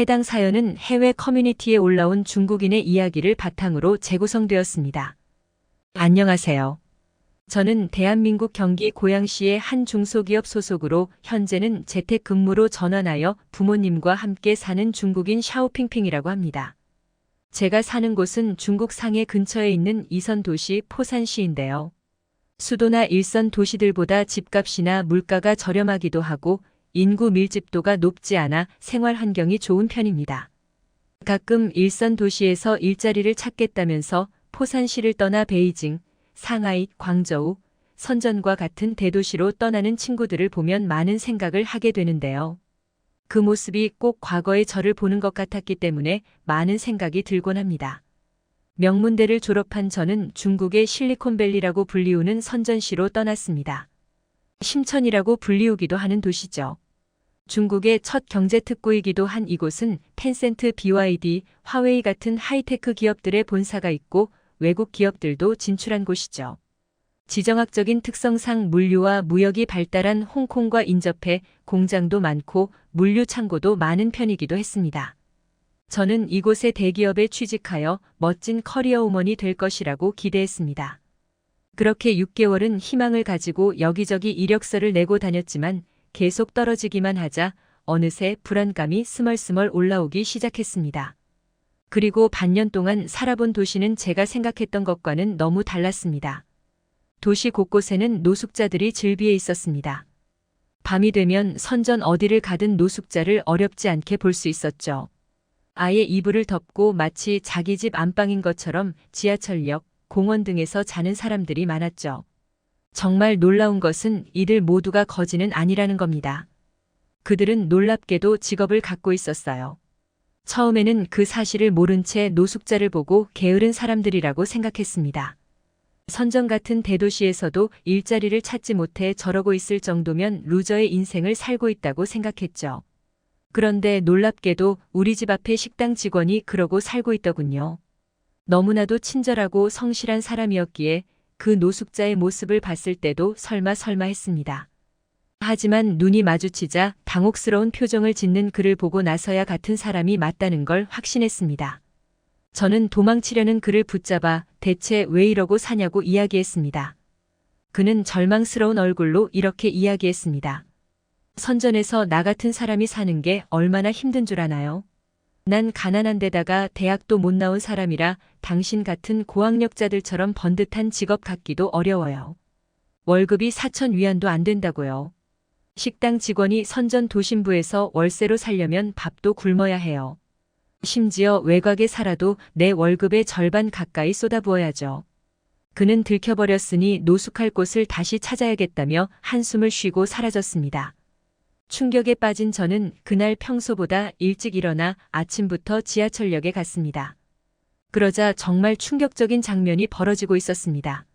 해당 사연은 해외 커뮤니티에 올라온 중국인의 이야기를 바탕으로 재구성되었습니다. 안녕하세요. 저는 대한민국 경기 고양시의 한 중소기업 소속으로 현재는 재택근무로 전환하여 부모님과 함께 사는 중국인 샤오핑핑이라고 합니다. 제가 사는 곳은 중국 상해 근처에 있는 이선 도시 포산시인데요. 수도나 일선 도시들보다 집값이나 물가가 저렴하기도 하고 인구 밀집도가 높지 않아 생활 환경이 좋은 편입니다. 가끔 일선 도시에서 일자리를 찾겠다면서 포산시를 떠나 베이징, 상하이, 광저우, 선전과 같은 대도시로 떠나는 친구들을 보면 많은 생각을 하게 되는데요. 그 모습이 꼭 과거의 저를 보는 것 같았기 때문에 많은 생각이 들곤 합니다. 명문대를 졸업한 저는 중국의 실리콘밸리라고 불리우는 선전시로 떠났습니다. 심천이라고 불리우기도 하는 도시죠. 중국의 첫 경제특구이기도 한 이곳은 텐센트 BYD, 화웨이 같은 하이테크 기업들의 본사가 있고 외국 기업들도 진출한 곳이죠. 지정학적인 특성상 물류와 무역이 발달한 홍콩과 인접해 공장도 많고 물류 창고도 많은 편이기도 했습니다. 저는 이곳의 대기업에 취직하여 멋진 커리어 우먼이 될 것이라고 기대했습니다. 그렇게 6개월은 희망을 가지고 여기저기 이력서를 내고 다녔지만 계속 떨어지기만 하자 어느새 불안감이 스멀스멀 올라오기 시작했습니다. 그리고 반년 동안 살아본 도시는 제가 생각했던 것과는 너무 달랐습니다. 도시 곳곳에는 노숙자들이 즐비해 있었습니다. 밤이 되면 선전 어디를 가든 노숙자를 어렵지 않게 볼 수 있었죠. 아예 이불을 덮고 마치 자기 집 안방인 것처럼 지하철역, 공원 등에서 자는 사람들이 많았죠. 정말 놀라운 것은 이들 모두가 거지는 아니라는 겁니다. 그들은 놀랍게도 직업을 갖고 있었어요. 처음에는 그 사실을 모른 채 노숙자를 보고 게으른 사람들이라고 생각했습니다. 선전 같은 대도시에서도 일자리를 찾지 못해 저러고 있을 정도면 루저의 인생을 살고 있다고 생각했죠. 그런데 놀랍게도 우리 집 앞에 식당 직원이 그러고 살고 있더군요. 너무나도 친절하고 성실한 사람이었기에 그 노숙자의 모습을 봤을 때도 설마 설마 했습니다. 하지만 눈이 마주치자 당혹스러운 표정을 짓는 그를 보고 나서야 같은 사람이 맞다는 걸 확신했습니다. 저는 도망치려는 그를 붙잡아 대체 왜 이러고 사냐고 이야기했습니다. 그는 절망스러운 얼굴로 이렇게 이야기했습니다. 선전에서 나 같은 사람이 사는 게 얼마나 힘든 줄 아나요? 난 가난한 데다가 대학도 못 나온 사람이라 당신 같은 고학력자들처럼 번듯한 직업 갖기도 어려워요. 월급이 4천 위안도 안 된다고요. 식당 직원이 선전 도심부에서 월세로 살려면 밥도 굶어야 해요. 심지어 외곽에 살아도 내 월급의 절반 가까이 쏟아부어야죠. 그는 들켜버렸으니 노숙할 곳을 다시 찾아야겠다며 한숨을 쉬고 사라졌습니다. 충격에 빠진 저는 그날 평소보다 일찍 일어나 아침부터 지하철역에 갔습니다. 그러자 정말 충격적인 장면이 벌어지고 있었습니다.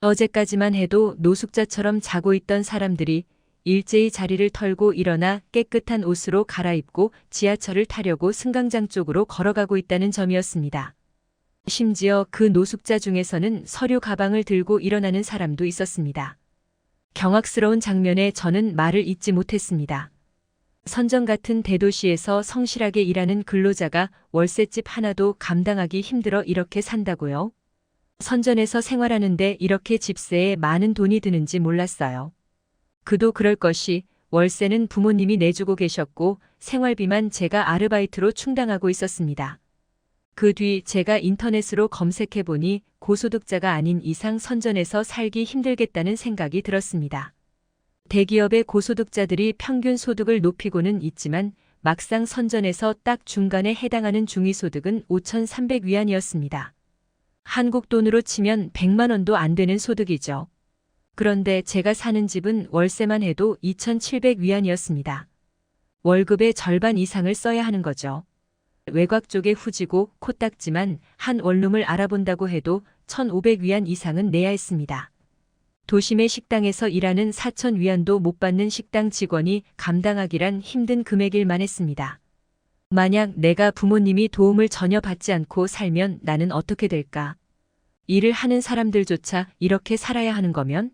어제까지만 해도 노숙자처럼 자고 있던 사람들이 일제히 자리를 털고 일어나 깨끗한 옷으로 갈아입고 지하철을 타려고 승강장 쪽으로 걸어가고 있다는 점이었습니다. 심지어 그 노숙자 중에서는 서류 가방을 들고 일어나는 사람도 있었습니다. 경악스러운 장면에 저는 말을 잇지 못했습니다. 선전 같은 대도시에서 성실하게 일하는 근로자가 월세집 하나도 감당하기 힘들어 이렇게 산다고요? 선전에서 생활하는데 이렇게 집세에 많은 돈이 드는지 몰랐어요. 그도 그럴 것이 월세는 부모님이 내주고 계셨고 생활비만 제가 아르바이트로 충당하고 있었습니다. 그 뒤 제가 인터넷으로 검색해 보니 고소득자가 아닌 이상 선전에서 살기 힘들겠다는 생각이 들었습니다. 대기업의 고소득자들이 평균 소득을 높이고는 있지만 막상 선전에서 딱 중간에 해당하는 중위소득은 5,300 위안이었습니다. 한국 돈으로 치면 100만 원도 안 되는 소득이죠. 그런데 제가 사는 집은 월세만 해도 2,700 위안이었습니다. 월급의 절반 이상을 써야 하는 거죠. 외곽 쪽에 후지고 코딱지만 한 원룸을 알아본다고 해도 1,500위안 이상은 내야 했습니다. 도심의 식당에서 일하는 4,000위안도 못 받는 식당 직원이 감당하기란 힘든 금액일 만 했습니다. 만약 내가 부모님이 도움을 전혀 받지 않고 살면 나는 어떻게 될까? 일을 하는 사람들조차 이렇게 살아야 하는 거면?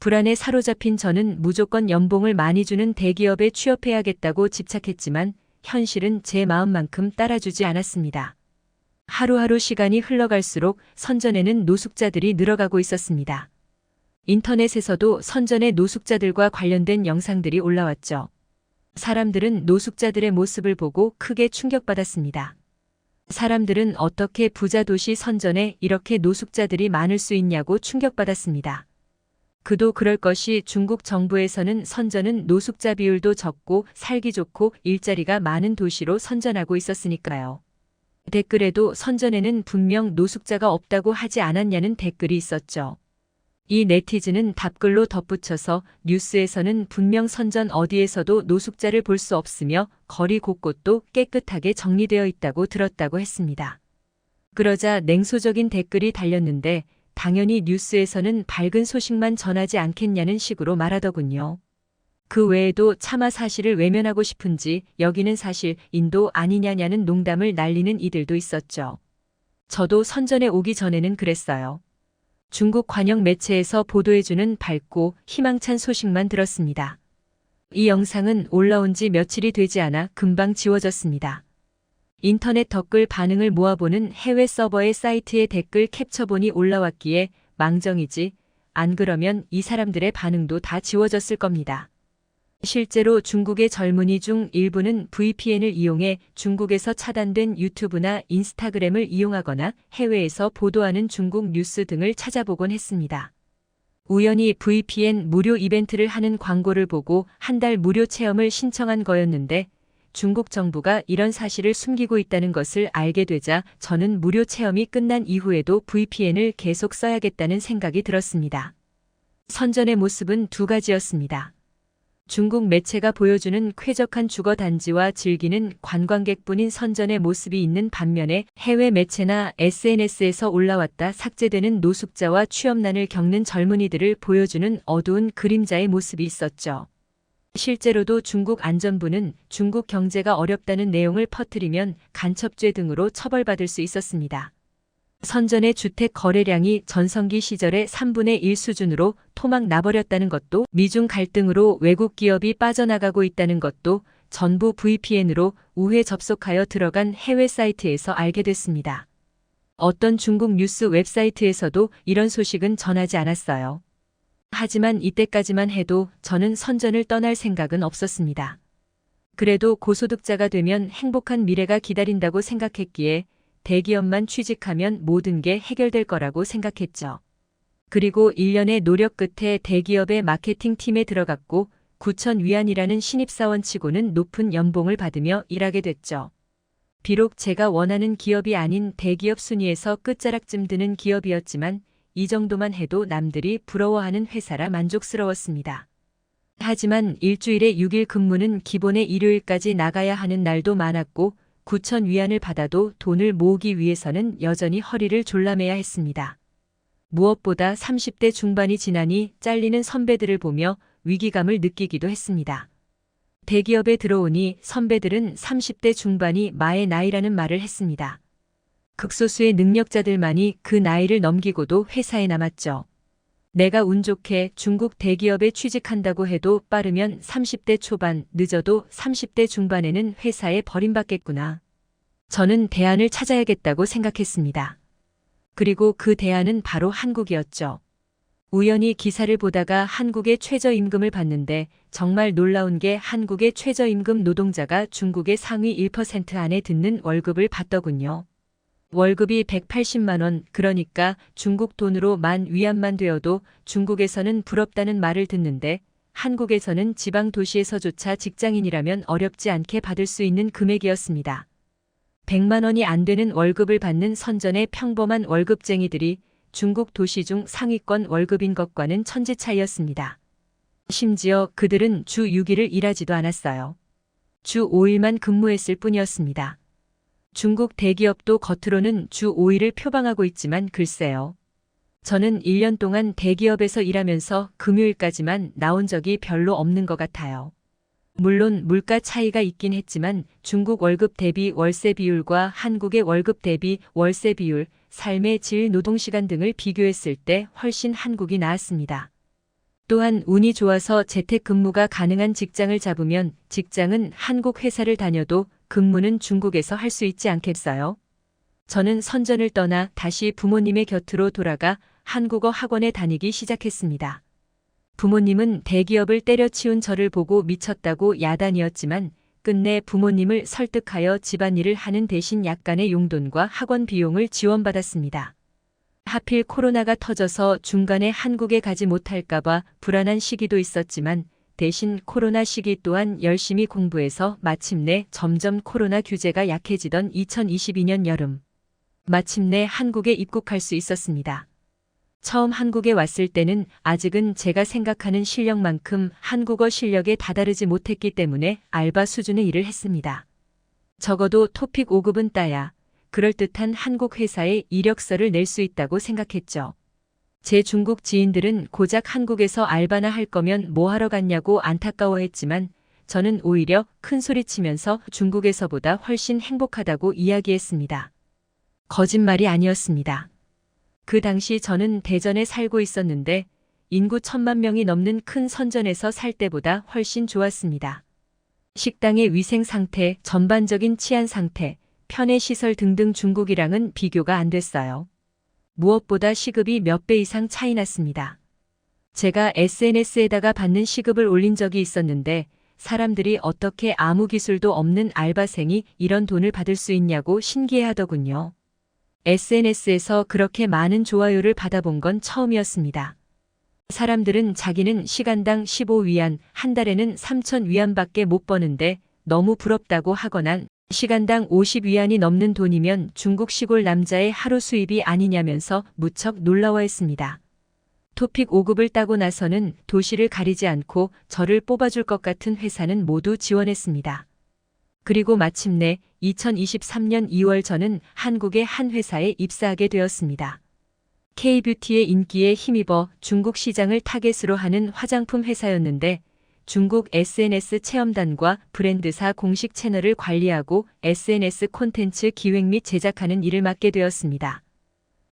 불안에 사로잡힌 저는 무조건 연봉을 많이 주는 대기업에 취업해야겠다고 집착했지만 현실은 제 마음만큼 따라주지 않았습니다. 하루하루 시간이 흘러갈수록 선전에는 노숙자들이 늘어가고 있었습니다. 인터넷에서도 선전의 노숙자들과 관련된 영상들이 올라왔죠. 사람들은 노숙자들의 모습을 보고 크게 충격받았습니다. 사람들은 어떻게 부자 도시 선전에 이렇게 노숙자들이 많을 수 있냐고 충격받았습니다. 그도 그럴 것이 중국 정부에서는 선전은 노숙자 비율도 적고 살기 좋고 일자리가 많은 도시로 선전하고 있었으니까요. 댓글에도 선전에는 분명 노숙자가 없다고 하지 않았냐는 댓글이 있었죠. 이 네티즌은 답글로 덧붙여서 뉴스에서는 분명 선전 어디에서도 노숙자를 볼 수 없으며 거리 곳곳도 깨끗하게 정리되어 있다고 들었다고 했습니다. 그러자 냉소적인 댓글이 달렸는데 당연히 뉴스에서는 밝은 소식만 전하지 않겠냐는 식으로 말하더군요. 그 외에도 차마 사실을 외면하고 싶은지 여기는 사실 인도 아니냐냐는 농담을 날리는 이들도 있었죠. 저도 선전에 오기 전에는 그랬어요. 중국 관영 매체에서 보도해주는 밝고 희망찬 소식만 들었습니다. 이 영상은 올라온 지 며칠이 되지 않아 금방 지워졌습니다. 인터넷 댓글 반응을 모아보는 해외 서버의 사이트에 댓글 캡처본이 올라왔기에 망정이지 안 그러면 이 사람들의 반응도 다 지워졌을 겁니다. 실제로 중국의 젊은이 중 일부는 VPN을 이용해 중국에서 차단된 유튜브나 인스타그램을 이용하거나 해외에서 보도하는 중국 뉴스 등을 찾아보곤 했습니다. 우연히 VPN 무료 이벤트를 하는 광고를 보고 한 달 무료 체험을 신청한 거였는데 중국 정부가 이런 사실을 숨기고 있다는 것을 알게 되자 저는 무료 체험이 끝난 이후에도 VPN을 계속 써야겠다는 생각이 들었습니다. 선전의 모습은 두 가지였습니다. 중국 매체가 보여주는 쾌적한 주거 단지와 즐기는 관광객뿐인 선전의 모습이 있는 반면에 해외 매체나 SNS에서 올라왔다 삭제되는 노숙자와 취업난을 겪는 젊은이들을 보여주는 어두운 그림자의 모습이 있었죠. 실제로도 중국 안전부는 중국 경제가 어렵다는 내용을 퍼뜨리면 간첩죄 등으로 처벌받을 수 있었습니다. 선전의 주택 거래량이 전성기 시절의 3분의 1 수준으로 토막 나버렸다는 것도 미중 갈등으로 외국 기업이 빠져나가고 있다는 것도 전부 VPN으로 우회 접속하여 들어간 해외 사이트에서 알게 됐습니다. 어떤 중국 뉴스 웹사이트에서도 이런 소식은 전하지 않았어요. 하지만 이때까지만 해도 저는 선전을 떠날 생각은 없었습니다. 그래도 고소득자가 되면 행복한 미래가 기다린다고 생각했기에 대기업만 취직하면 모든 게 해결될 거라고 생각했죠. 그리고 1년의 노력 끝에 대기업의 마케팅 팀에 들어갔고 9천 위안이라는 신입사원 치고는 높은 연봉을 받으며 일하게 됐죠. 비록 제가 원하는 기업이 아닌 대기업 순위에서 끝자락쯤 드는 기업이었지만 이 정도만 해도 남들이 부러워하는 회사라 만족스러웠습니다. 하지만 일주일에 6일 근무는 기본의 일요일까지 나가야 하는 날도 많았고 9천 위안을 받아도 돈을 모으기 위해서는 여전히 허리를 졸라매야 했습니다. 무엇보다 30대 중반이 지나니 잘리는 선배들을 보며 위기감을 느끼기도 했습니다. 대기업에 들어오니 선배들은 30대 중반이 마의 나이라는 말을 했습니다. 극소수의 능력자들만이 그 나이를 넘기고도 회사에 남았죠. 내가 운 좋게 중국 대기업에 취직한다고 해도 빠르면 30대 초반, 늦어도 30대 중반에는 회사에 버림받겠구나. 저는 대안을 찾아야겠다고 생각했습니다. 그리고 그 대안은 바로 한국이었죠. 우연히 기사를 보다가 한국의 최저임금을 봤는데 정말 놀라운 게 한국의 최저임금 노동자가 중국의 상위 1% 안에 듣는 월급을 받더군요. 월급이 180만원, 그러니까 중국 돈으로 만 위안만 되어도 중국에서는 부럽다는 말을 듣는데 한국에서는 지방 도시에서조차 직장인이라면 어렵지 않게 받을 수 있는 금액이었습니다. 100만 원이 안 되는 월급을 받는 선전의 평범한 월급쟁이들이 중국 도시 중 상위권 월급인 것과는 천지 차이였습니다. 심지어 그들은 주 6일을 일하지도 않았어요. 주 5일만 근무했을 뿐이었습니다. 중국 대기업도 겉으로는 주 5일을 표방하고 있지만 글쎄요. 저는 1년 동안 대기업에서 일하면서 금요일까지만 나온 적이 별로 없는 것 같아요. 물론 물가 차이가 있긴 했지만 중국 월급 대비 월세 비율과 한국의 월급 대비 월세 비율, 삶의 질 노동시간 등을 비교했을 때 훨씬 한국이 나았습니다. 또한 운이 좋아서 재택 근무가 가능한 직장을 잡으면 직장은 한국 회사를 다녀도 근무는 중국에서 할 수 있지 않겠어요? 저는 선전을 떠나 다시 부모님의 곁으로 돌아가 한국어 학원에 다니기 시작했습니다. 부모님은 대기업을 때려치운 저를 보고 미쳤다고 야단이었지만 끝내 부모님을 설득하여 집안일을 하는 대신 약간의 용돈과 학원 비용을 지원받았습니다. 하필 코로나가 터져서 중간에 한국에 가지 못할까봐 불안한 시기도 있었지만 대신 코로나 시기 또한 열심히 공부해서 마침내 점점 코로나 규제가 약해지던 2022년 여름. 마침내 한국에 입국할 수 있었습니다. 처음 한국에 왔을 때는 아직은 제가 생각하는 실력만큼 한국어 실력에 다다르지 못했기 때문에 알바 수준의 일을 했습니다. 적어도 토픽 5급은 따야 그럴듯한 한국 회사에 이력서를 낼 수 있다고 생각했죠. 제 중국 지인들은 고작 한국에서 알바나 할 거면 뭐 하러 갔냐고 안타까워했지만 저는 오히려 큰 소리 치면서 중국에서보다 훨씬 행복하다고 이야기했습니다. 거짓말이 아니었습니다. 그 당시 저는 대전에 살고 있었는데 인구 천만 명이 넘는 큰 선전에서 살 때보다 훨씬 좋았습니다. 식당의 위생 상태, 전반적인 치안 상태, 편의 시설 등등 중국이랑은 비교가 안 됐어요. 무엇보다 시급이 몇 배 이상 차이 났습니다. 제가 SNS에다가 받는 시급을 올린 적이 있었는데 사람들이 어떻게 아무 기술도 없는 알바생이 이런 돈을 받을 수 있냐고 신기해 하더군요. SNS에서 그렇게 많은 좋아요를 받아본 건 처음이었습니다. 사람들은 자기는 시간당 15위안, 한 달에는 3,000위안밖에 못 버는데 너무 부럽다고 하거나 시간당 50위안이 넘는 돈이면 중국 시골 남자의 하루 수입이 아니냐면서 무척 놀라워했습니다. 토픽 5급을 따고 나서는 도시를 가리지 않고 저를 뽑아줄 것 같은 회사는 모두 지원했습니다. 그리고 마침내 2023년 2월 저는 한국의 한 회사에 입사하게 되었습니다. K-뷰티의 인기에 힘입어 중국 시장을 타겟으로 하는 화장품 회사였는데 중국 SNS 체험단과 브랜드사 공식 채널을 관리하고 SNS 콘텐츠 기획 및 제작하는 일을 맡게 되었습니다.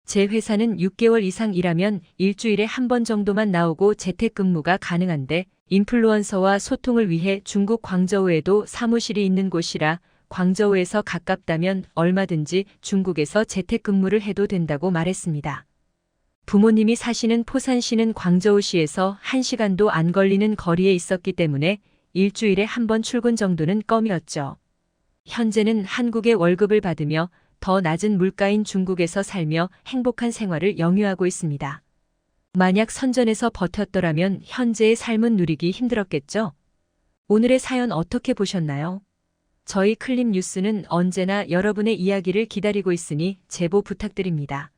제 회사는 6개월 이상 일하면 일주일에 한 번 정도만 나오고 재택근무가 가능한데 인플루언서와 소통을 위해 중국 광저우에도 사무실이 있는 곳이라 광저우에서 가깝다면 얼마든지 중국에서 재택근무를 해도 된다고 말했습니다. 부모님이 사시는 포산시는 광저우시에서 1시간도 안 걸리는 거리에 있었기 때문에 일주일에 한 번 출근 정도는 껌이었죠. 현재는 한국의 월급을 받으며 더 낮은 물가인 중국에서 살며 행복한 생활을 영유하고 있습니다. 만약 선전에서 버텼더라면 현재의 삶은 누리기 힘들었겠죠? 오늘의 사연 어떻게 보셨나요? 저희 클립 뉴스는 언제나 여러분의 이야기를 기다리고 있으니 제보 부탁드립니다.